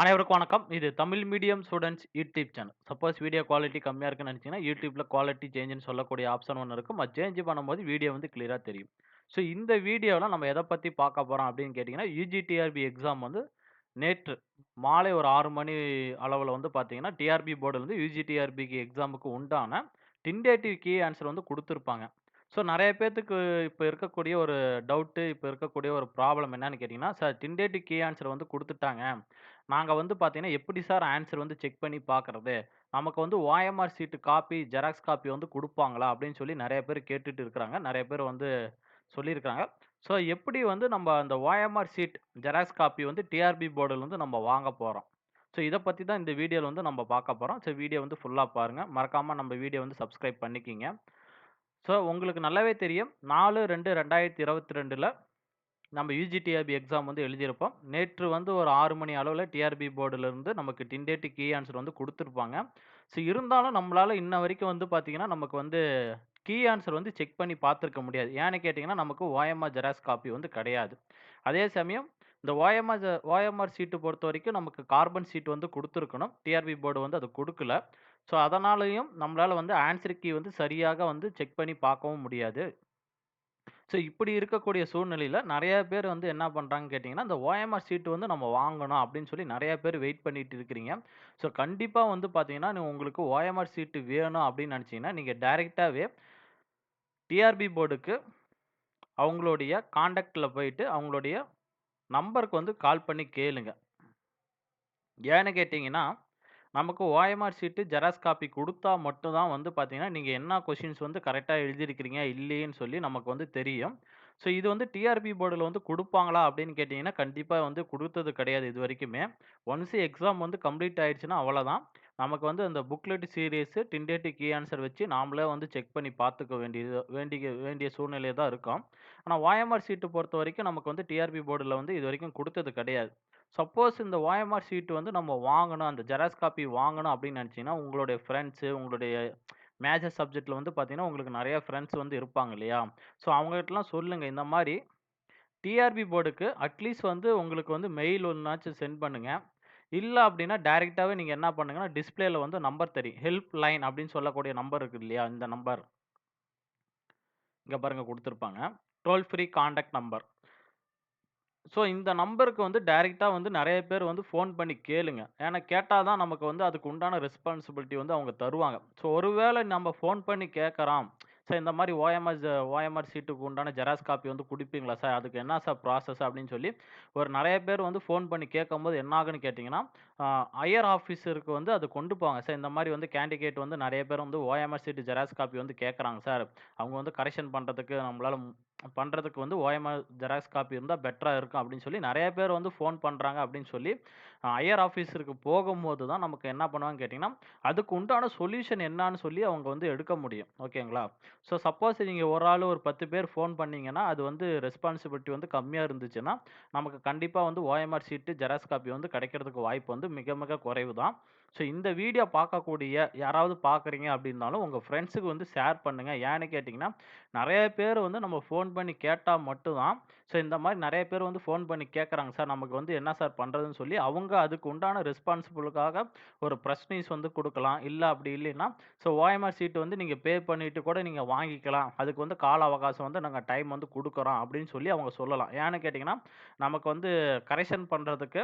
அனைவருக்கும் வணக்கம். இது Tamil medium students YouTube channel. Suppose video quality கம்மியாக இருக்குன்னு நினச்சிங்கன்னா யூடியூப்பில் குவாலிட்டி சேஞ்சுன்னு சொல்லக்கூடிய ஆப்ஷன் ஒன்று இருக்கும். அது சேஞ்ச் பண்ணும்போது வீடியோ வந்து கிளியராக தெரியும். ஸோ இந்த வீடியோவில் நம்ம எதை பற்றி பார்க்க போகிறோம் அப்படின்னு கேட்டிங்கன்னா யூஜிடிஆர்பி எக்ஸாம் வந்து நேற்று மாலை ஒரு ஆறு மணி அளவில் வந்து பார்த்தீங்கன்னா, டிஆர்பி போர்டுலேருந்து யூஜிடிஆர்பிக்கு எக்ஸாமுக்கு உண்டான டென்டேட்டிவ் கீ ஆன்சர் வந்து கொடுத்துருப்பாங்க ஸோ நிறைய பேத்துக்கு இப்போ இருக்கக்கூடிய ஒரு டவுட்டு, இப்போ இருக்கக்கூடிய ஒரு ப்ராப்ளம் என்னன்னு கேட்டீங்கன்னா, சார் டென்டேட்டிவ் கீ ஆன்ஸர் வந்து குடுத்துட்டாங்க. நாங்க வந்து பார்த்தீங்கன்னா, எப்படி சார் ஆன்ஸர் வந்து செக் பண்ணி பார்க்கறது? நமக்கு வந்து OMR sheet copy, xerox copy வந்து குடுப்பாங்களா? அப்படின்னு சொல்லி நிறைய பேர் கேட்டுட்டு இருக்கிறாங்க. நிறைய பேர் வந்து சொல்லியிருக்கிறாங்க. ஸோ எப்படி வந்து நம்ம அந்த ஓஎம்ஆர் சீட் ஜெராக்ஸ் காப்பி வந்து டிஆர்பி போர்டுலருந்து நம்ம வாங்க போறோம். ஸோ இத பத்தி தான் இந்த வீடியோல வந்து நம்ம பார்க்க போறோம். ஸோ வீடியோ வந்து ஃபுல்லா பாருங்க. மறக்காம நம்ம வீடியோ வந்து சப்ஸ்கிரைப் பண்ணிக்கீங்க. ஸோ உங்களுக்கு நல்லாவே தெரியும். 4/2/2022ல நம்ம யூஜிடிஆர்பி எக்ஸாம் வந்து எழுதியிருப்போம். நேற்று வந்து ஒரு ஆறு மணி அளவில் டிஆர்பி போர்டிலிருந்து நமக்கு டென்டேட்டிவ் கீ ஆன்சர் வந்து கொடுத்துருப்பாங்க ஸோ இருந்தாலும் நம்மளால் இன்ன வரைக்கும் வந்து பார்த்திங்கன்னா நமக்கு வந்து கீ ஆன்சர் வந்து செக் பண்ணி பார்த்துருக்க முடியாது. ஏன்னு கேட்டிங்கன்னா நமக்கு ஓஎம்ஆர் ஜெராக்ஸ் காப்பி வந்து கிடையாது. அதே சமயம் இந்த ஓஎம்ஆர் ஓஎம்ஆர் ஓஎம்ஆர் பொறுத்த வரைக்கும் நமக்கு கார்பன் சீட் வந்து கொடுத்துருக்கணும் டிஆர்பி போர்டு வந்து அது கொடுக்கல ஸோ அதனாலையும் நம்மளால் வந்து ஆன்சர் கீ வந்து சரியாக வந்து செக் பண்ணி பார்க்கவும் முடியாது. ஸோ இப்படி இருக்கக்கூடிய சூழ்நிலையில் நிறையா பேர் வந்து என்ன பண்ணுறாங்கன்னு கேட்டிங்கன்னா இந்த ஓஎம்ஆர் சீட்டு வந்து நம்ம வாங்கணும் அப்படின்னு சொல்லி நிறையா பேர் வெயிட் பண்ணிட்டு இருக்கிறீங்க. ஸோ கண்டிப்பாக வந்து பார்த்தீங்கன்னா, நீ உங்களுக்கு ஓஎம்ஆர் சீட்டு வேணும் அப்படின்னு நினச்சிங்கன்னா நீங்கள் டைரெக்டாகவே டிஆர்பி போர்டுக்கு அவங்களுடைய காண்டாக்டில் போயிட்டு அவங்களுடைய நம்பருக்கு வந்து கால் பண்ணி கேளுங்க. ஏன்னு கேட்டிங்கன்னா நமக்கு ஓஎம்ஆர் சீட்டு ஜெராக்ஸ் காப்பி கொடுத்தா மட்டும் தான் வந்து பார்த்தீங்கன்னா, நீங்கள் என்ன கொஷின்ஸ் வந்து கரெக்டாக எழுதியிருக்கிறீங்க, இல்லையேன்னு சொல்லி நமக்கு வந்து தெரியும். ஸோ இது வந்து டிஆர்பி போர்டில் வந்து கொடுப்பாங்களா அப்படின்னு கேட்டிங்கன்னா கண்டிப்பாக வந்து கொடுத்தது கிடையாது இது வரைக்குமே. ஒன்ஸ் எக்ஸாம் வந்து கம்ப்ளீட் ஆயிடுச்சுன்னா அவ்வளோதான் நமக்கு வந்து அந்த booklet series, tentative key answer வச்சு நாமளே வந்து செக் பண்ணி பார்த்துக்க வேண்டியது வேண்டிய வேண்டிய சூழ்நிலை தான் இருக்கும். ஆனா ஓஎம்ஆர் பொறுத்த வரைக்கும் நமக்கு வந்து டிஆர்பி போர்டில் வந்து இது வரைக்கும் கொடுத்தது கிடையாது. சப்போஸ் இந்த ஓஎம்ஆர் சீட்டு வந்து நம்ம வாங்கணும், அந்த ஜெராக்ஸ் காப்பி வாங்கணும் அப்படின்னு நினச்சிங்கன்னா உங்களுடைய ஃப்ரெண்ட்ஸு, உங்களுடைய மேஜர் சப்ஜெக்டில் வந்து பார்த்தீங்கன்னா, உங்களுக்கு நிறையா ஃப்ரெண்ட்ஸ் வந்து இருப்பாங்க இல்லையா? ஸோ அவங்ககிட்டலாம் சொல்லுங்கள் இந்த மாதிரி டிஆர்பி போர்டுக்கு அட்லீஸ்ட் வந்து உங்களுக்கு வந்து மெயில் ஒன்றாச்சும் சென்ட் பண்ணுங்கள் இல்லை அப்படின்னா டைரெக்டாகவே நீங்கள் என்ன பண்ணுங்கன்னா, டிஸ்பிளேல வந்து நம்பர் தெரியும். ஹெல்ப் லைன் அப்படின்னு சொல்லக்கூடிய நம்பர் இருக்கு இல்லையா? இந்த நம்பர். இங்கே பாருங்க கொடுத்துருப்பாங்க toll free contact number. So இந்த நம்பருக்கு வந்து டைரெக்டாக வந்து நிறைய பேர் வந்து ஃபோன் பண்ணி கேளுங்க. ஏன்னா கேட்டால் தான் நமக்கு வந்து அதுக்கு உண்டான ரெஸ்பான்சிபிலிட்டி வந்து அவங்க தருவாங்க. ஸோ ஒருவேளை நம்ம ஃபோன் பண்ணி கேட்குறான் சார் இந்த மாதிரி ஓஎம்ஆர் ஓஎம்ஆர் சீட்டுக்கு உண்டான ஜெராக்ஸ் காப்பி வந்து கொடுப்பீங்களா சார்? அதுக்கு என்ன சார் ப்ராசஸ் அப்படின்னு சொல்லி ஒரு நிறைய பேர் வந்து ஃபோன் பண்ணி கேட்கும்போது என்ன ஆகுன்னு ஹையர் ஆஃபீஸருக்கு வந்து அது கொண்டு போவாங்க. சார் இந்த மாதிரி வந்து கேண்டிடேட் வந்து நிறைய பேர் வந்து ஓஎம்ஆர் சீட்டு ஜெராக்ஸ் காப்பி வந்து கேட்குறாங்க சார். அவங்க வந்து கரெக்ஷன் பண்ணுறதுக்கு நம்மளால் பண்ணுறதுக்கு வந்து ஓஎம்ஆர் ஜெராக்ஸ் காப்பி இருந்தால் பெட்டராக இருக்கும் அப்படின்னு சொல்லி நிறைய பேர் வந்து ஃபோன் பண்ணுறாங்க அப்படின்னு சொல்லி ஹையர் ஆஃபீஸருக்கு போகும்போது தான் நமக்கு என்ன பண்ணுவாங்கன்னு கேட்டிங்கன்னா அதுக்கு உண்டான சொல்யூஷன் என்னான்னு சொல்லி அவங்க வந்து எடுக்க முடியும். ஓகேங்களா? ஸோ சப்போஸ் நீங்கள் ஒரு ஆள் ஒரு 10 பேர் ஃபோன் பண்ணீங்கன்னா, அது வந்து ரெஸ்பான்சிபிலிட்டி வந்து கம்மியாக இருந்துச்சுன்னா, நமக்கு கண்டிப்பாக வந்து ஓஎம்ஆர் சீட்டு ஜெராக்ஸ் காப்பி வந்து கிடைக்கிறதுக்கு வாய்ப்பு வந்து மிக மிக குறைவு தான். ஸோ இந்த வீடியோ பார்க்கக்கூடிய யாராவது பார்க்குறீங்க அப்படின்னாலும், உங்கள் ஃப்ரெண்ட்ஸுக்கு வந்து ஷேர் பண்ணுங்கள் ஏன்னு கேட்டிங்கன்னா நிறைய பேர் வந்து நம்ம ஃபோன் பண்ணி கேட்டால் மட்டும் தான் ஸோ இந்த மாதிரி நிறைய பேர் வந்து ஃபோன் பண்ணி கேட்குறாங்க சார். நமக்கு வந்து என்ன சார் பண்ணுறதுன்னு சொல்லி அவங்க அதுக்கு உண்டான ரெஸ்பான்சிபிளுக்காக ஒரு ப்ரெஸ் நியூஸ் வந்து கொடுக்கலாம் இல்லை அப்படி இல்லைன்னா, ஸோ ஓஎம்ஆர் சீட்டு வந்து நீங்கள் பே பண்ணிவிட்டு கூட நீங்கள் வாங்கிக்கலாம். அதுக்கு வந்து கால அவகாசம் வந்து நாங்கள் டைம் வந்து கொடுக்குறோம் அப்படின்னு சொல்லி அவங்க சொல்லலாம். ஏன்னு கேட்டிங்கன்னா நமக்கு வந்து கரெக்ஷன் பண்ணுறதுக்கு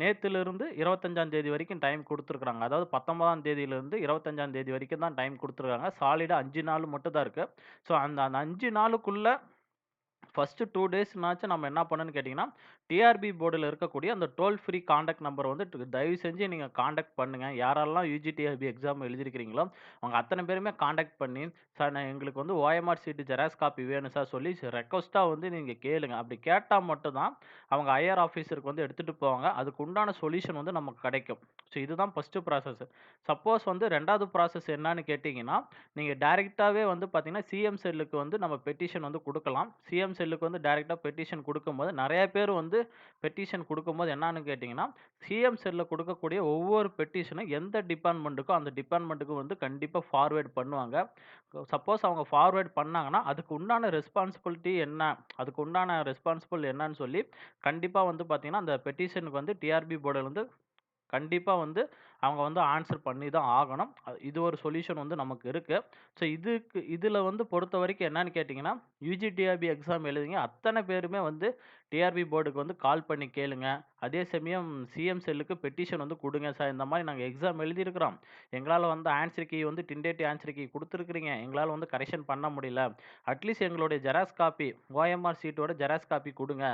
நேற்றுலேருந்து இருபத்தஞ்சாம் தேதி வரைக்கும் டைம் கொடுத்துருக்குறாங்க அதாவது பத்தொன்பதாம் தேதியிலேருந்து இருபத்தஞ்சாம் தேதி வரைக்கும் தான் டைம் கொடுத்துருக்காங்க சாலிடாக அஞ்சு நாள் மட்டும் தான் இருக்குது ஸோ அந்த அந்த அஞ்சு நாளுக்குள்ளே ஃபஸ்ட்டு டூ டேஸ்னாச்சும் நம்ம என்ன பண்ணணும்னு கேட்டிங்கன்னா டிஆர்பி போர்டில் இருக்கக்கூடிய அந்த டோல் ஃப்ரீ காண்டாக்ட் நம்பர் வந்து தயவு செஞ்சு நீங்கள் காண்டாக்ட் பண்ணுங்கள் யாரெல்லாம் யூஜிடிஆர்பி எக்ஸாம் எழுதியிருக்கிறீங்களோ, அவங்க அத்தனை பேருமே காண்டாக்ட் பண்ணி, சார் நான் எங்களுக்கு வந்து ஓஎம்ஆர் சீட்டு ஜெராக்ஸ் காப்பி வேணும் சார் சொல்லி ரெக்வஸ்ட்டாக வந்து நீங்கள் கேளுங்க. அப்படி கேட்டால் மட்டும் தான் அவங்க ஐஆர் ஆஃபீஸருக்கு வந்து எடுத்துகிட்டு போவாங்க. அதுக்கு உண்டான சொல்யூஷன் வந்து நமக்கு கிடைக்கும். ஸோ இதுதான் ஃபஸ்ட்டு ப்ராசஸ். சப்போஸ் வந்து ரெண்டாவது ப்ராசஸ் என்னன்னு கேட்டிங்கன்னா நீங்கள் டேரெக்டாகவே வந்து பார்த்தீங்கன்னா, சிஎம் செல்லுக்கு வந்து நம்ம பெட்டிஷன் வந்து கொடுக்கலாம் சிஎம் செல்லுக்கு வந்து டைரெக்டாக பெட்டிஷன் கொடுக்கும்போது நிறைய பேர் வந்து பெட்டிஷன் கொடுக்கும்போது என்னான்னு கேட்டிங்கன்னா சிஎம் செல்லில் கொடுக்கக்கூடிய ஒவ்வொரு பெட்டிஷனும் எந்த டிபார்ட்மெண்ட்டுக்கும் அந்த டிபார்ட்மெண்ட்டுக்கும் வந்து கண்டிப்பாக ஃபார்வேர்ட் பண்ணுவாங்க. சப்போஸ் அவங்க ஃபார்வேர்ட் பண்ணாங்கன்னா, அதுக்கு உண்டான ரெஸ்பான்சிபிலிட்டி என்ன? அதுக்கு உண்டான ரெஸ்பான்சிபிள் என்னன்னு சொல்லி கண்டிப்பாக வந்து பார்த்திங்கன்னா அந்த பெட்டிஷனுக்கு வந்து டிஆர்பி போர்டில் வந்து கண்டிப்பாக வந்து அவங்க வந்து ஆன்சர் பண்ணி தான் ஆகணும். இது ஒரு சொல்யூஷன் வந்து நமக்கு இருக்குது ஸோ இதுக்கு இதில் வந்து பொறுத்தவரைக்கும் என்னன்னு கேட்டிங்கன்னா யுஜி, டிஆர்பி எக்ஸாம் எழுதிங்க அத்தனை பேருமே வந்து டிஆர்பி போர்டுக்கு வந்து கால் பண்ணி கேளுங்க. அதே சமயம் சிஎம் செல்லுக்கு பெட்டிஷன் வந்து கொடுங்க சார். இந்த மாதிரி நாங்கள் எக்ஸாம் எழுதியிருக்கிறோம். எங்களால் வந்து ஆன்சர் கீ வந்து டிண்டேட்டி ஆன்சர் கீ கொடுத்துருக்குறீங்க எங்களால் வந்து கரெக்ஷன் பண்ண முடியல. அட்லீஸ்ட் எங்களுடைய ஜெராக்ஸ் காப்பி, ஓஎம்ஆர் சீட்டோட ஜெராக்ஸ் காப்பி கொடுங்க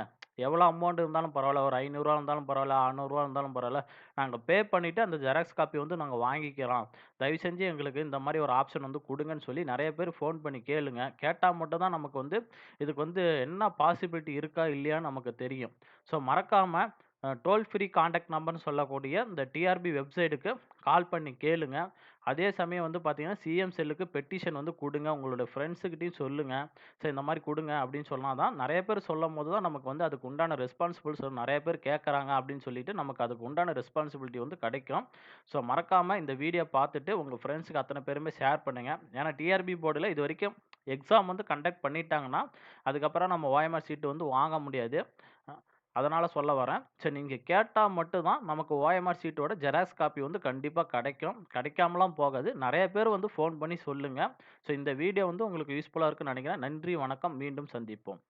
எவ்வளோ அமௌண்ட் இருந்தாலும் பரவாயில்ல ஒரு ஐநூறுரூவா இருந்தாலும் பரவாயில்ல அறநூறுவா இருந்தாலும் பரவாயில்ல நாங்கள் பே பண்ணிவிட்டு அந்த ஜெராக்ஸ் காப்பி வந்து நாங்கள் வாங்கிக்கிறோம். தயவு செஞ்சு எங்களுக்கு இந்த மாதிரி ஒரு ஆப்ஷன் வந்து கொடுங்கன்னு சொல்லி நிறைய பேர் ஃபோன் பண்ணி கேளுங்க. கேட்டால் மட்டும் தான் நமக்கு வந்து இதுக்கு வந்து என்ன பாசிபிலிட்டி இருக்கா? இல்லையான்னு நமக்கு தெரியும். ஸோ மறக்காமல் டோல் ஃப்ரீ காண்டாக்ட் நம்பர்னு சொல்லக்கூடிய இந்த டிஆர்பி வெப்சைட்டுக்கு கால் பண்ணி கேளுங்க. அதே சமயம் வந்து பார்த்தீங்கன்னா, சிஎம் செல்லுக்கு பெட்டிஷன் வந்து கொடுங்க உங்களோட ஃப்ரெண்ட்ஸுக்கிட்டையும் சொல்லுங்கள் ஸோ இந்த மாதிரி கொடுங்க அப்படின்னு சொன்னால் தான் நிறைய பேர் சொல்லும்போது தான் நமக்கு வந்து அதுக்கு உண்டான ரெஸ்பான்சிபிள்ஸ் நிறைய பேர் கேட்குறாங்க அப்படின்னு சொல்லிட்டு நமக்கு அதுக்கு உண்டான ரெஸ்பான்சிபிலிட்டி வந்து கிடைக்கும். ஸோ மறக்காமல் இந்த வீடியோ பார்த்துட்டு உங்கள் ஃப்ரெண்ட்ஸுக்கு அத்தனை பேருமே ஷேர் பண்ணுங்கள் ஏன்னா டிஆர்பி போர்டில் இது வரைக்கும் எக்ஸாம் வந்து கண்டக்ட் பண்ணிட்டாங்கன்னா, அதுக்கப்புறம் நம்ம ஓஎம்ஆர் சீட்டு வந்து வாங்க முடியாது. அதனால் சொல்ல வரேன். சரி நீங்கள் கேட்டால் மட்டும் தான் நமக்கு ஓஎம்ஆர் சீட்டோட ஜெராக்ஸ் காப்பி வந்து கண்டிப்பாக கிடைக்கும். கிடைக்காமலாம் போகாது. நிறைய பேர் வந்து ஃபோன் பண்ணி சொல்லுங்கள் ஸோ இந்த வீடியோ வந்து உங்களுக்கு யூஸ்ஃபுல்லாக இருக்குன்னு நினைக்கிறேன் நன்றி, வணக்கம். மீண்டும் சந்திப்போம்.